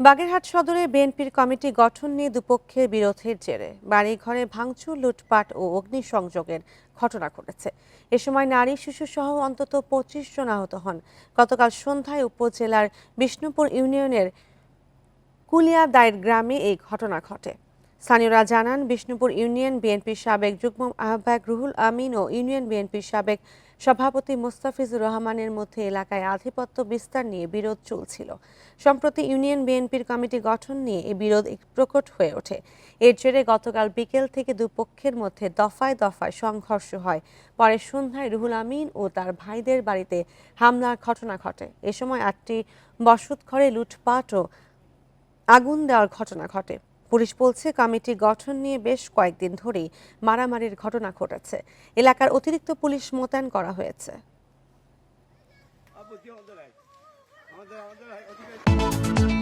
বাগেরহাট সদরে বিএনপির কমিটি গঠন নিয়ে দুপক্ষের বিরোধের জেরে বাড়িঘরে ভাঙচুর, লুটপাট ও অগ্নিসংযোগের ঘটনা ঘটেছে। এ সময় নারী, শিশু সহ অন্তত পঁচিশ জন আহত হন। গতকাল সন্ধ্যায় উপজেলার বিষ্ণুপুর ইউনিয়নের কুলিয়াদায়ের গ্রামে এই ঘটনা ঘটে। স্থানীয়রা জানান, বিষ্ণুপুর ইউনিয়ন বিএনপির সাবেক যুগ্ম আহ্বায়ক রুহুল আমিন ও ইউনিয়ন বিএনপির সাবেক সভাপতি মোস্তাফিজুর রহমানের মধ্যে এলাকায় আধিপত্য বিস্তার নিয়ে বিরোধ চলছিল। সম্প্রতি ইউনিয়ন বিএনপির কমিটি গঠন নিয়ে এই বিরোধ প্রকট হয়ে ওঠে। এর জেরে গতকাল বিকেল থেকে দুপক্ষের মধ্যে দফায় দফায় সংঘর্ষ হয়। পরে সন্ধ্যায় রুহুল আমিন ও তার ভাইদের বাড়িতে হামলার ঘটনা ঘটে। এ সময় আটটি বসত ঘরে লুটপাট ও আগুন দেওয়ার ঘটনা ঘটে। পুলিশ বলছে কমিটি গঠন নিয়ে বেশ কয়েকদিন ধরেই মারামারির ঘটনা ঘটেছে। এলাকার অতিরিক্ত পুলিশ মোতায়েন করা হয়েছে। আমাদের